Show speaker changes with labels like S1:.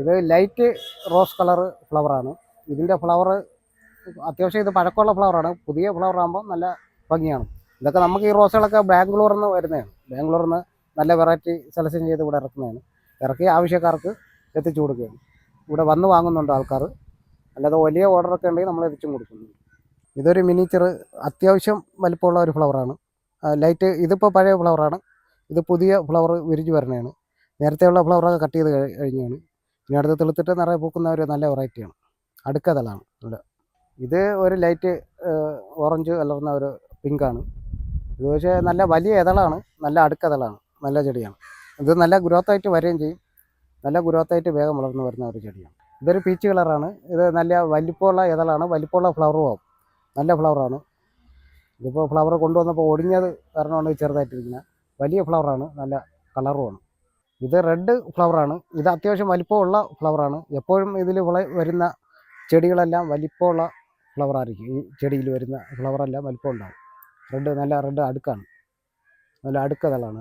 S1: ഇത് light rose colour ഫ്ലവറാണ് ഇതിന്റെ flower അത്യാവശ്യം ഇത് പഴക്കമുള്ള ഫ്ലവറാണ് പുതിയ ഫ്ലവർ ആകുമ്പോൾ നല്ല ഭംഗിയാണ്. ഇതൊക്കെ നമുക്ക് ഈ റോസുകളൊക്കെ ബാംഗ്ലൂരിൽ നിന്ന് വരുന്നതാണ്. ബാംഗ്ലൂരിൽ നിന്ന് നല്ല വെറൈറ്റി സെലക്ഷൻ ചെയ്ത് ഇവിടെ ഇറക്കുന്നതാണ്. ഇറക്കി ആവശ്യക്കാർക്ക് എത്തിച്ചു കൊടുക്കുകയാണ്. ഇവിടെ വന്ന് വാങ്ങുന്നുണ്ട് ആൾക്കാർ. അല്ലാതെ വലിയ ഓർഡറൊക്കെ ഉണ്ടെങ്കിൽ നമ്മൾ എത്തിച്ചും കൊടുക്കുന്നു. ഇതൊരു മിനിച്ചർ അത്യാവശ്യം വലിപ്പമുള്ള ഒരു ഫ്ലവറാണ് ലൈറ്റ് ഇതിപ്പോൾ പഴയ ഫ്ലവറാണ് ഇത് പുതിയ ഫ്ലവർ വിരിഞ്ഞ് വരണതാണ് നേരത്തെയുള്ള ഫ്ലവറൊക്കെ കട്ട് ചെയ്ത് കഴിഞ്ഞാണ്. ഇനി അടുത്ത് തെളുത്തിട്ട് നിറയെ പൂക്കുന്ന ഒരു നല്ല വെറൈറ്റിയാണ് അടുക്കതളാണ് ഇവിടെ ഇത് ഒരു ലൈറ്റ് ഓറഞ്ച് കലർന്ന ഒരു പിങ്കാണ് ഇത് പക്ഷേ നല്ല വലിയ ഇതളാണ്. നല്ല അടുക്കതളാണ് നല്ല ചെടിയാണ്. ഇത് നല്ല ഗ്രോത്തായിട്ട് വരികയും ചെയ്യും. നല്ല ഗ്രോത്തായിട്ട് വേഗം വളർന്നു വരുന്ന ഒരു ചെടിയാണ്. ഇതൊരു പീച്ച് കളറാണ് ഇത് നല്ല വലിപ്പമുള്ള ഇതളാണ്. വലിപ്പമുള്ള ഫ്ലവറും ആവും. നല്ല ഫ്ലവറാണ് ഇതിപ്പോൾ ഫ്ലവർ കൊണ്ടുവന്നപ്പോൾ ഒടിഞ്ഞത് കാരണമാണ് ചെറുതായിട്ടിരിക്കുന്നത്. വലിയ ഫ്ലവറാണ് നല്ല കളറുമാണ് ഇത് റെഡ് ഫ്ലവറാണ്. ഇത് അത്യാവശ്യം വലിപ്പമുള്ള ഫ്ലവറാണ്. എപ്പോഴും ഇതിൽ വരുന്ന ചെടികളെല്ലാം വലിപ്പമുള്ള ഫ്ലവറായിരിക്കും. ഈ ചെടിയിൽ വരുന്ന ഫ്ലവറെല്ലാം വലിപ്പം ഉണ്ടാകും റെഡ് നല്ല റെഡ് അടുക്കാണ്. നല്ല അടുക്കതളാണ്